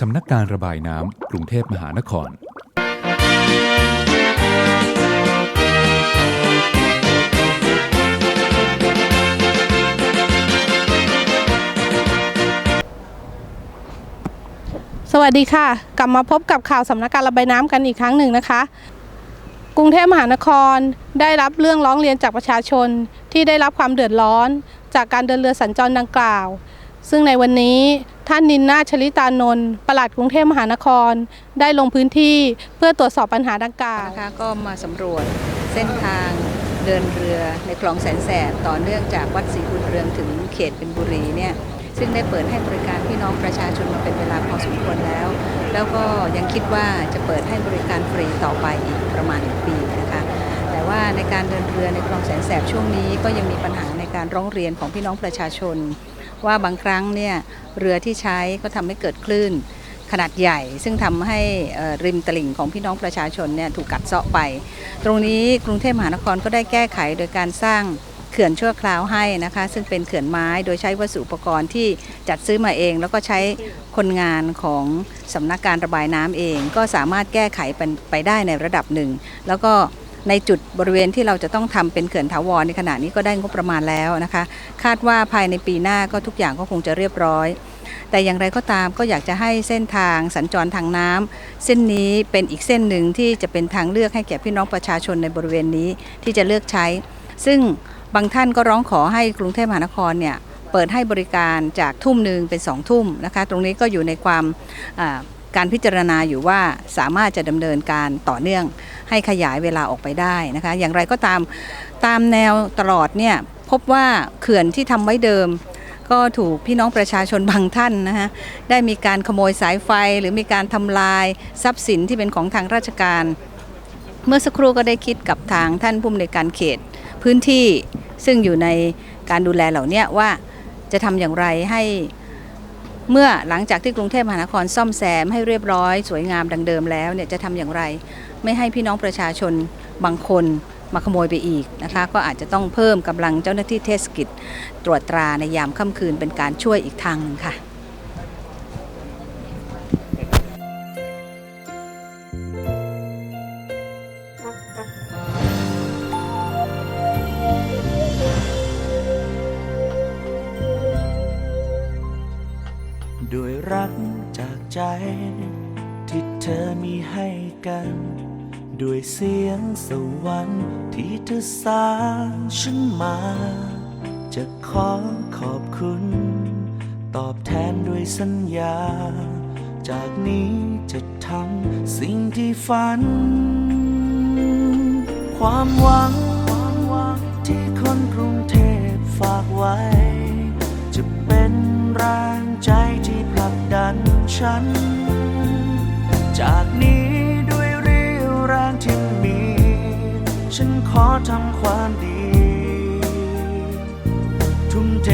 สำนักการระบายน้ำกรุงเทพมหานคร สวัสดีค่ะ กลับมาพบกับข่าวสำนักการระบายน้ำกันอีกครั้งหนึ่งนะคะ กรุงเทพมหานครได้รับเรื่องร้องเรียนจากประชาชนที่ได้รับความเดือดร้อน จากการเดินเรือสัญจรดังกล่าว ซึ่งในวันนี้ท่านนินนาชลิตานนท์ปลัดกรุงเทพมหานคร ได้ลงพื้นที่เพื่อตรวจสอบปัญหาดังกล่าวนะคะก็มาสำรวจเส้นทางเดินเรือในคลองแสนแสบต่อเนื่องจากวัดศรีบุญเรืองถึงเขตเป็นบุรีเนี่ยซึ่งได้เปิดให้บริการพี่น้องประชาชนมาเป็นเวลาพอสมควรแล้ว แล้วก็ยังคิดว่าจะเปิดให้บริการฟรีต่อไปอีกประมาณหนึ่งปีนะคะแต่ว่าในการเดินเรือในคลองแสนแสบช่วงนี้ก็ยังมีปัญหาในการร้องเรียนของพี่น้องประชาชน ว่าบางครั้งเนี่ยเรือที่ใช้ก็ทำให้เกิดคลื่นขนาดใหญ่ซึ่งทำให้ริมตลิ่งของพี่น้องประชาชนเนี่ยถูกกัดเซาะไป ตรงนี้กรุงเทพมหานครก็ได้แก้ไขโดยการสร้าง ขื่อนชั่วคราวให้นะคะ ซึ่งเป็นเขื่อนไม้โดยใช้วัสดุอุปกรณ์ที่จัดซื้อมาเอง แล้วก็ใช้คนงานของสำนักการระบายน้ำเอง ก็สามารถแก้ไขไปได้ในระดับหนึ่ง แล้วก็ในจุดบริเวณที่เราจะต้องทำเป็นเขื่อนถาวรในขณะนี้ก็ได้งบประมาณแล้วนะคะ คาดว่าภายในปีหน้าก็ทุกอย่างก็คงจะเรียบร้อย แต่อย่างไรก็ตามก็อยากจะให้เส้นทางสัญจรทางน้ำเส้นนี้เป็นอีกเส้นหนึ่งที่จะเป็นทางเลือกให้แก่พี่น้องประชาชนในบริเวณนี้ที่จะเลือกใช้ ซึ่ง บางท่านก็ร้องขอให้กรุงเทพมหานครเนี่ยเปิดให้บริการจากทุ่มหนึ่งเป็นสองทุ่มนะคะตรงนี้ก็อยู่ในความการพิจารณาอยู่ว่าสามารถจะดำเนินการต่อเนื่องให้ขยายเวลาออกไปได้นะคะอย่างไรก็ตามตามแนวตลอดเนี่ยพบว่าเขื่อนที่ทำไว้เดิม ก็ถูกพี่น้องประชาชนบางท่านนะฮะได้มีการขโมยสายไฟหรือมีการทำลายทรัพย์สินที่เป็นของทางราชการ เมื่อสักครู่ก็ได้คิดกับทางท่านผู้อำนวยการเขต พื้นที่ซึ่งอยู่ในการดูแลเหล่านี้ว่าจะทำอย่างไรให้เมื่อหลังจากที่กรุงเทพมหานครซ่อมแซมให้เรียบร้อยสวยงามดังเดิมแล้วเนี่ยจะทำอย่างไร ไม่ให้พี่น้องประชาชนบางคนมาขโมยไปอีกนะคะก็อาจจะต้องเพิ่มกำลังเจ้าหน้าที่เทศกิจ ตรวจตราในยามค่ำคืนเป็นการช่วยอีกทางหนึ่งค่ะ ใจที่เธอมีให้กัน ด้วยเสียงสวรรค์ที่เธอสร้างฉันมา จะขอขอบคุณ ตอบแทนด้วยสัญญา จากนี้จะทำสิ่งที่ฝัน ความหวัง จากนี้ด้วยเรี่ยวแรงที่มี ฉันขอทำความดี ทุ่มเท